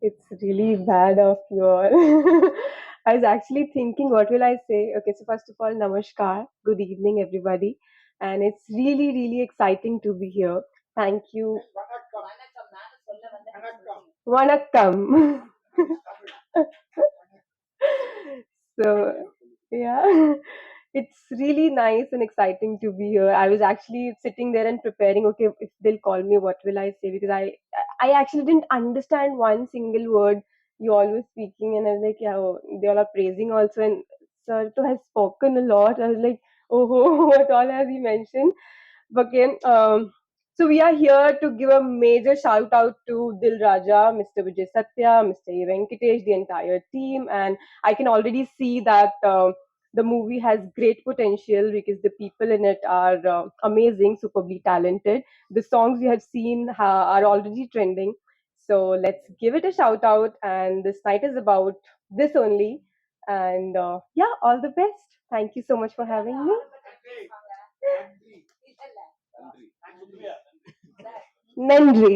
It's really bad of you all. I was actually thinking, what will I say? Okay, so first of all, namaskar. Good evening, everybody. And it's really, really exciting to be here. Thank you. Vanakkam. so, yeah, it's really nice and exciting to be here. I was actually sitting there and preparing, okay, if they'll call me, what will I say? Because I, I actually didn't understand one single word you all were speaking, and I was like, yeah, oh, they all are praising also. And Sarto has spoken a lot. I was like, oh, what all has he mentioned? But again, um, so we are here to give a major shout out to Dil Raja, Mr. Vijay Satya, Mr. Venkatesh, the entire team, and I can already see that uh, the movie has great potential because the people in it are uh, amazing, superbly talented. The songs you have seen ha- are already trending. So let's give it a shout out. And this night is about this only. And uh, yeah, all the best. Thank you so much for having me. Nandri.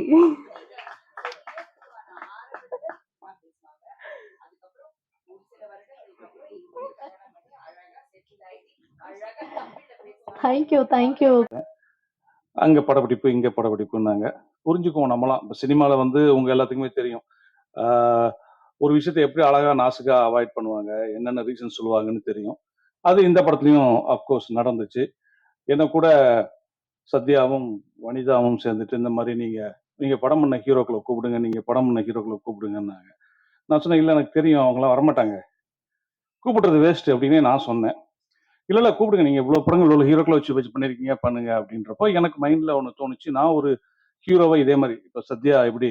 Thank you thank you அங்க படப்பிடிப்பு இங்க படப்பிடிப்புன்னாங்க. புரிஞ்சுக்குவோம் நம்மளாம் இப்போ சினிமாவில் வந்து உங்க எல்லாத்துக்குமே தெரியும். ஒரு விஷயத்தை எப்படி அழகா நாசுக்கா அவாய்ட் பண்ணுவாங்க? என்னென்ன ரீசன் சொல்லுவாங்கன்னு தெரியும். அது இந்த படத்துலையும் அஃப்கோர்ஸ் நடந்துச்சு. என்ன கூட சத்யாவும் வனிதாவும் சேர்ந்துட்டு இந்த மாதிரி நீங்க நீங்க படம் பண்ண ஹீரோக்களை கூப்பிடுங்க நீங்க படம் பண்ண ஹீரோக்களை கூப்பிடுங்கன்னாங்க. நான் சொன்னேன் இல்லை எனக்கு தெரியும். அவங்களாம் வரமாட்டாங்க. கூப்பிடுறது வேஸ்ட் அப்படின்னே நான் சொன்னேன். இல்ல இல்லை கூப்பிடுங்க. நீங்கள் இவ்வளோ படங்கள் இவ்வளவு ஹீரோக்களை வச்சு வச்சு பண்ணிருக்கீங்க பண்ணுங்க அப்படின்றப்போ எனக்கு மைண்ட்ல ஒன்று தோணுச்சு. நான் ஒரு ஹீரோவை இதே மாதிரி இப்போ சத்யா எப்படி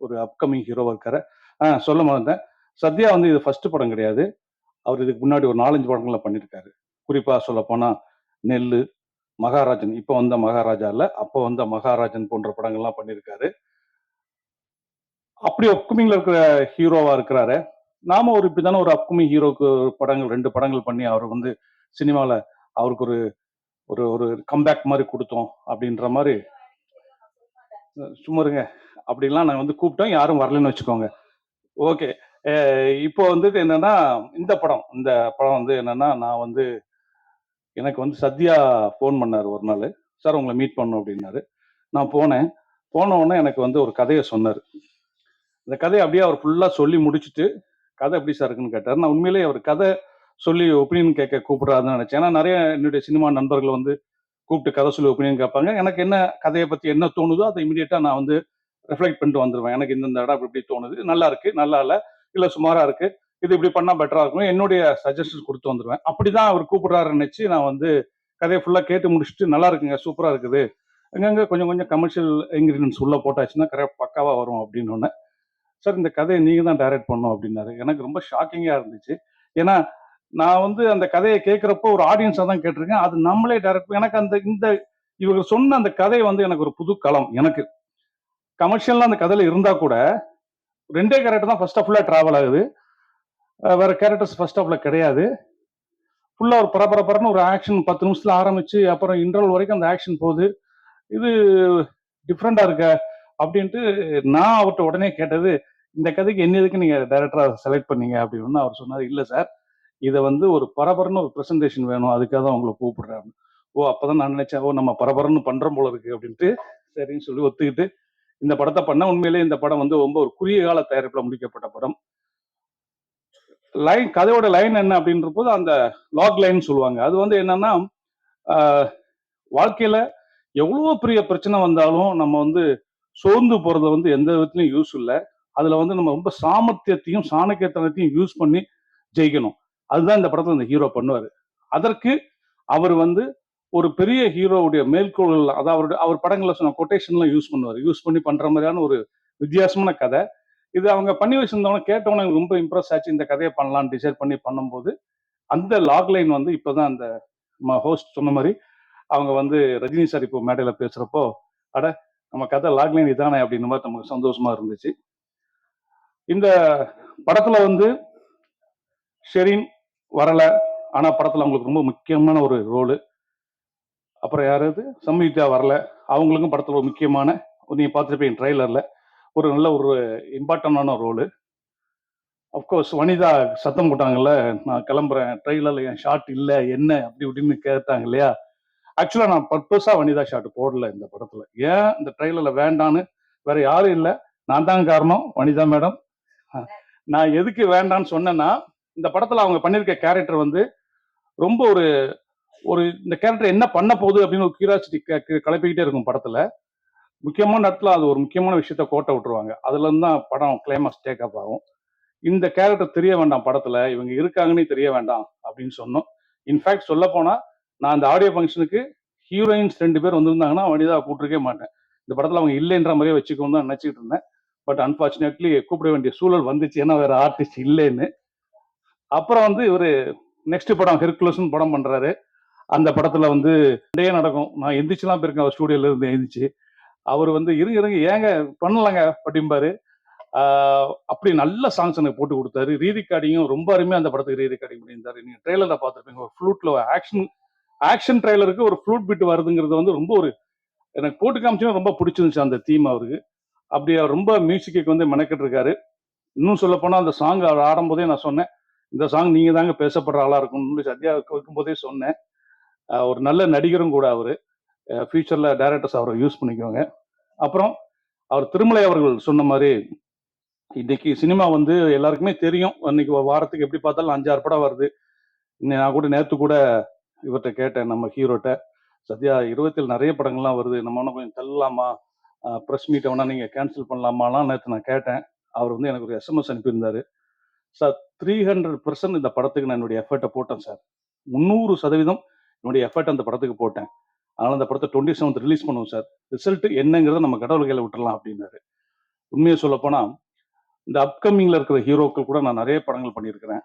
ஒரு அப்கமிங் ஹீரோவா இருக்காரு. ஆ சொல்ல மறந்தேன் சத்யா வந்து இது ஃபர்ஸ்ட் படம் கிடையாது. அவர் இதுக்கு முன்னாடி ஒரு நாலஞ்சு படங்களை பண்ணியிருக்காரு குறிப்பா சொல்ல போனா நெல்லு மகாராஜன். இப்போ வந்த மகாராஜா இல்லை அப்போ வந்த மகாராஜன் போன்ற படங்கள்லாம் பண்ணியிருக்காரு அப்படி அப்கமிங்ல இருக்கிற ஹீரோவா இருக்கிறாரு. நாம ஒரு இப்படிதானே ஒரு அப்கமிங் ஹீரோக்கு படங்கள் ரெண்டு படங்கள் பண்ணி அவர் வந்து சினிமாவில் அவருக்கு ஒரு ஒரு ஒரு கம்பேக் மாதிரி கொடுத்தோம் அப்படின்ற மாதிரி. சும்மா இருங்க. அப்படிலாம் நான் வந்து கூப்பிட்டோம். யாரும் வரலன்னு வச்சுக்கோங்க. ஓகே. இப்போ வந்துட்டு என்னன்னா இந்த படம் இந்த படம் வந்து என்னன்னா நான் வந்து எனக்கு வந்து சத்யா ஃபோன் பண்ணார் ஒரு நாள். சார் உங்களை மீட் பண்ணும் அப்படின்னாரு. நான் போனேன். போன உடனே எனக்கு வந்து ஒரு கதையை சொன்னார். இந்த கதையை அப்படியே அவர் ஃபுல்லாக சொல்லி முடிச்சுட்டு கதை எப்படி சார் இருக்குன்னு கேட்டார். நான் உண்மையிலேயே அவர் கதை சொல்லி ஒப்பீனியன் கேட்க கூப்பிடுறாருன்னு நினைச்சேன். ஏன்னா நிறைய என்னுடைய சினிமா நண்பர்கள் வந்து கூப்பிட்டு கதை சொல்லி ஒப்பீனியன் கேட்பாங்க. எனக்கு என்ன கதையை பத்தி என்ன தோணுதோ அதை இமீடியட்டா நான் வந்து ரிஃப்ளெக்ட் பண்ணிட்டு வந்துடுவேன் எனக்கு இந்த இடம் இப்படி இப்படி தோணுது. நல்லா இருக்கு நல்லா இல்லை இல்லை சுமாரா இருக்கு. இது இப்படி பண்ணா பெட்டரா இருக்கும் என்னுடைய சஜஷன்ஸ் கொடுத்து வந்துடுவேன் அப்படிதான் அவர் கூப்பிடுறாரு நினைச்சு நான் வந்து கதையை ஃபுல்லா கேட்டு முடிச்சுட்டு நல்லா இருக்குங்க சூப்பரா இருக்குது. அங்கங்க கொஞ்சம் கொஞ்சம் கமர்ஷியல் இன்கிரீடியன்ஸ் உள்ள போட்டாச்சுன்னா கரெக்ட் பக்காவா வரும் அப்படின்னு ஒன்று சார் இந்த கதையை நீங்க தான் டைரக்ட் பண்ணும் அப்படின்னாரு. எனக்கு ரொம்ப ஷாக்கிங்கா இருந்துச்சு. ஏன்னா நான் வந்து அந்த கதையை கேட்குறப்போ ஒரு ஆடியன்ஸாக தான் கேட்டிருக்கேன். அது நம்மளே டைரக்ட் எனக்கு அந்த இந்த இவங்க சொன்ன அந்த கதை வந்து எனக்கு ஒரு புது களம் எனக்கு. கமர்ஷியலாக அந்த கதையில் இருந்தால் கூட ரெண்டே கேரக்டர் தான் ஃபர்ஸ்ட் ஆஃப்ல ட்ராவல் ஆகுது. வேற கேரக்டர்ஸ் ஃபர்ஸ்ட் ஆஃப்ல கிடையாது. ஃபுல்லாக ஒரு பரபரப்பரன்னு ஒரு ஆக்ஷன் பத்து நிமிஷத்தில் ஆரம்பிச்சு அப்புறம் இன்டர்வல் வரைக்கும் அந்த ஆக்ஷன் போகுது. இது டிஃப்ரெண்டாக இருக்க அப்படின்ட்டு நான் அவர்கிட்ட உடனே கேட்டது இந்த கதைக்கு என்ன எதுக்கு நீங்கள் டேரக்டராக செலக்ட் பண்ணீங்க? அப்படின்னு அவர் சொன்னார். இல்லை சார் இதை வந்து ஒரு பரபரன்னு ஒரு ப்ரெசன்டேஷன் வேணும். அதுக்காக தான் உங்களை கூப்பிடுறேன் ஓ அப்பதான் நான் நினைச்சேன். ஓ நம்ம பரபரன்னு பண்றோம் போல இருக்கு அப்படின்ட்டு சரின்னு சொல்லி ஒத்துக்கிட்டு இந்த படத்தை பண்ண உண்மையிலேயே இந்த படம் வந்து ரொம்ப ஒரு குறுகிய கால தயாரிப்புல முடிக்கப்பட்ட படம். லைன் கதையோட லைன் என்ன அப்படின்ற போது அந்த லாக் லைன் சொல்லுவாங்க. அது வந்து என்னன்னா வாழ்க்கையில எவ்வளவு பெரிய பிரச்சனை வந்தாலும் நம்ம வந்து சோர்ந்து போறத வந்து எந்த விதத்துலயும் யூஸ் இல்லை. அதுல வந்து நம்ம ரொம்ப சாமர்த்தியத்தையும் சாணக்கியத்தனத்தையும் யூஸ் பண்ணி ஜெயிக்கணும். அதுதான் இந்த படத்துல இந்த ஹீரோ பண்ணுவார். அதற்கு அவர் வந்து ஒரு பெரிய ஹீரோவுடைய மேற்கோள்கள் அதாவது அவருடைய அவர் படங்களில் சொன்ன கொட்டேஷன்லாம் யூஸ் பண்ணுவார். யூஸ் பண்ணி பண்ற மாதிரியான ஒரு வித்தியாசமான கதை. இது அவங்க பண்ணி வச்சிருந்தவங்க கேட்டவங்க எனக்கு ரொம்ப இம்ப்ரெஸ் ஆச்சு. இந்த கதையை பண்ணலாம்னு டிசைட் பண்ணி பண்ணும்போது அந்த லாக் லைன் வந்து இப்போதான் அந்த ஹோஸ்ட் சொன்ன மாதிரி அவங்க வந்து ரஜினி சார் இப்போ மேடையில் பேசுகிறப்போ அட நம்ம கதை லாக் லைன் இதானே அப்படின்னு மாதிரி நமக்கு சந்தோஷமா இருந்துச்சு. இந்த படத்துல வந்து ஷெரீன் வரல. ஆனா படத்துல அவங்களுக்கு ரொம்ப முக்கியமான ஒரு ரோலு. அப்புறம் யாராவது சம்யுக்தா வரல. அவங்களுக்கும் படத்துல ஒரு முக்கியமான நீங்க பார்த்துருப்பீங்க ட்ரைலர்ல ஒரு நல்ல ஒரு இம்பார்ட்டண்டான ரோலு. அஃப்கோர்ஸ் வனிதா சத்தம் போட்டாங்கல்ல நான் கிளம்புறேன் ட்ரெயிலரில் என் ஷாட் இல்லை என்ன? அப்படி இப்படின்னு கேட்டாங்க இல்லையா? ஆக்சுவலாக நான் பர்பஸாக வனிதா ஷாட் போடல இந்த படத்தில். ஏன் இந்த ட்ரெயிலரில் வேண்டான்னு? வேற யாரும் இல்லை. நான் தான் காரணம் வனிதா மேடம். நான் எதுக்கு வேண்டான்னு சொன்னேன்னா இந்த படத்தில் அவங்க பண்ணியிருக்க கேரக்டர் வந்து ரொம்ப ஒரு ஒரு இந்த கேரக்டர் என்ன பண்ண போகுது அப்படின்னு ஒரு கியூரியாசிட்டி கிளப்பிக்கிட்டே இருக்கும் படத்தில். முக்கியமான இடத்துல அது ஒரு முக்கியமான விஷயத்த கோட்டை விட்டுருவாங்க. அதுல இருந்து தான் படம் கிளைமாக்ஸ் டேக் அப் ஆகும். இந்த கேரக்டர் தெரிய வேண்டாம் படத்துல இவங்க இருக்காங்கன்னே தெரிய வேண்டாம் அப்படின்னு சொன்னோம். இன்ஃபேக்ட் சொல்ல போனா நான் அந்த ஆடியோ ஃபங்க்ஷனுக்கு ஹீரோயின்ஸ் ரெண்டு பேர் வந்திருந்தாங்கன்னா வனிதா கூப்பிட்டுருக்கே மாட்டேன். இந்த படத்துல அவங்க இல்லைன்ற மாதிரியே வச்சுக்கோன்னு தான் நினைச்சிட்டு இருந்தேன். பட் அன்பார்ச்சுனேட்லி கூப்பிட வேண்டிய சூழல் வந்துச்சு. ஏன்னா வேற ஆர்டிஸ்ட் இல்லைன்னு. அப்புறம் வந்து இவர் நெக்ஸ்ட் படம் ஹெர்குலஸ்னு படம் பண்றாரு. அந்த படத்துல வந்து நிறைய நடக்கும். நான் எந்திரிச்சுலாம் போயிருக்கேன் அவர் ஸ்டூடியோல இருந்து அவர் வந்து இருங்க இருங்க ஏங்க பண்ணலாங்க அப்படிம்பாரு. அப்படி நல்ல சாங்ஸ் எனக்கு போட்டு கொடுத்தாரு. ரீ ரெக்கார்டிங்கும் ரொம்ப அருமையாக அந்த படத்துக்கு ரீ ரெக்கார்டிங் பண்ணியிருந்தாரு. நீங்க ட்ரெய்லரில் பார்த்துருப்பீங்க ஒரு ஃப்ளூட்டில் ஆக்ஷன் ஆக்ஷன் ட்ரெய்லருக்கு ஒரு ஃப்ளூட் பிட் வருதுங்கிறது வந்து ரொம்ப ஒரு எனக்கு போட்டு காமிச்சுன்னா ரொம்ப பிடிச்சிருந்துச்சு அந்த தீம் அவருக்கு. அப்படி அவர் ரொம்ப மியூசிக்கு வந்து மெனக்கிட்டு இருக்காரு இன்னும் சொல்ல போனால் அந்த சாங் அவர் ஆடும்போதே நான் சொன்னேன். இந்த சாங் நீங்கள் தாங்க பேசப்படுற ஆளாக இருக்கும்னு சத்யா வைக்கும்போதே சொன்னேன். ஒரு நல்ல நடிகரும் கூட அவர். ஃபியூச்சர்ல டைரக்டர்ஸ் அவரை யூஸ் பண்ணிக்கோங்க அப்புறம் அவர் திருமலை அவர்கள் சொன்ன மாதிரி இன்னைக்கு சினிமா வந்து எல்லாருக்குமே தெரியும். இன்னைக்கு வாரத்துக்கு எப்படி பார்த்தாலும் அஞ்சாறு படம் வருது. இன்னும் நான் கூட நேற்று கூட இவர்கிட்ட கேட்டேன் நம்ம ஹீரோட்ட. சத்யா இருபத்தில் நிறைய படங்கள்லாம் வருது. நம்ம ஒன்றும் கொஞ்சம் தள்ளலாமா? ப்ரெஸ் மீட்டை வேணா நீங்கள் கேன்சல் பண்ணலாமாலாம் நேற்று நான் கேட்டேன். அவர் வந்து எனக்கு ஒரு எஸ்எம்எஸ் அனுப்பியிருந்தாரு. சார் த்ரீ ஹண்ட்ரட் பர்சன்ட் இந்த படத்துக்கு நான் என்னுடைய எஃபர்ட்டை போட்டேன் சார் முந்நூறு சதவீதம் என்னுடைய எஃபர்ட் அந்த படத்துக்கு போட்டேன். அதனால் அந்த படத்தை டுவெண்ட்டி செவன்த் ரிலீஸ் பண்ணுவோம் சார் ரிசல்ட் என்னங்கிறத நம்ம கடவுள் கையில் விட்டுறலாம் அப்படின்னாரு. உண்மையை சொல்லப்போனால் இந்த அப்கமிங்கில் இருக்கிற ஹீரோக்கள் கூட நான் நிறைய படங்கள் பண்ணியிருக்கிறேன்.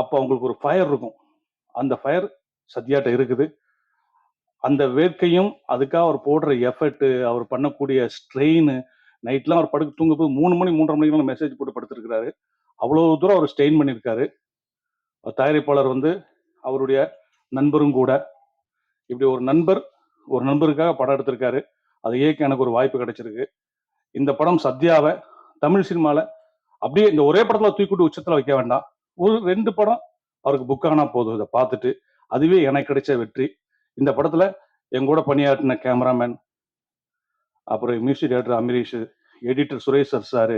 அப்போ அவங்களுக்கு ஒரு ஃபயர் இருக்கும். அந்த ஃபயர் சத்யாட்ட இருக்குது. அந்த வேட்கையும் அதுக்காக அவர் போடுற எஃபர்ட்டு அவர் பண்ணக்கூடிய ஸ்ட்ரெயின் நைட்லாம் அவர் படுக்க தூங்க போது மூணு மணி மூன்றரை மணிக்கெல்லாம் மெசேஜ் போட்டு படுத்திருக்கிறாரு. அவ்வளோ தூரம் அவர் ஸ்ட்ரெயின் பண்ணியிருக்காரு. தயாரிப்பாளர் வந்து அவருடைய நண்பரும் கூட. இப்படி ஒரு நண்பர் ஒரு நண்பருக்காக படம் எடுத்திருக்காரு. அதை இயக்க எனக்கு ஒரு வாய்ப்பு கிடைச்சிருக்கு. இந்த படம் சத்யாவை தமிழ் சினிமாவில் அப்படியே இந்த ஒரே படத்தில் தூக்கிட்டு உச்சத்தில் வைக்க வேண்டாம். ஒரு ரெண்டு படம் அவருக்கு புக் போதும். இதை பார்த்துட்டு அதுவே எனக்கு கிடைச்ச வெற்றி. இந்த படத்தில் என் கூட பணியாற்றின கேமராமேன் அப்புறம் music director Amrish editor Suresh sir Charu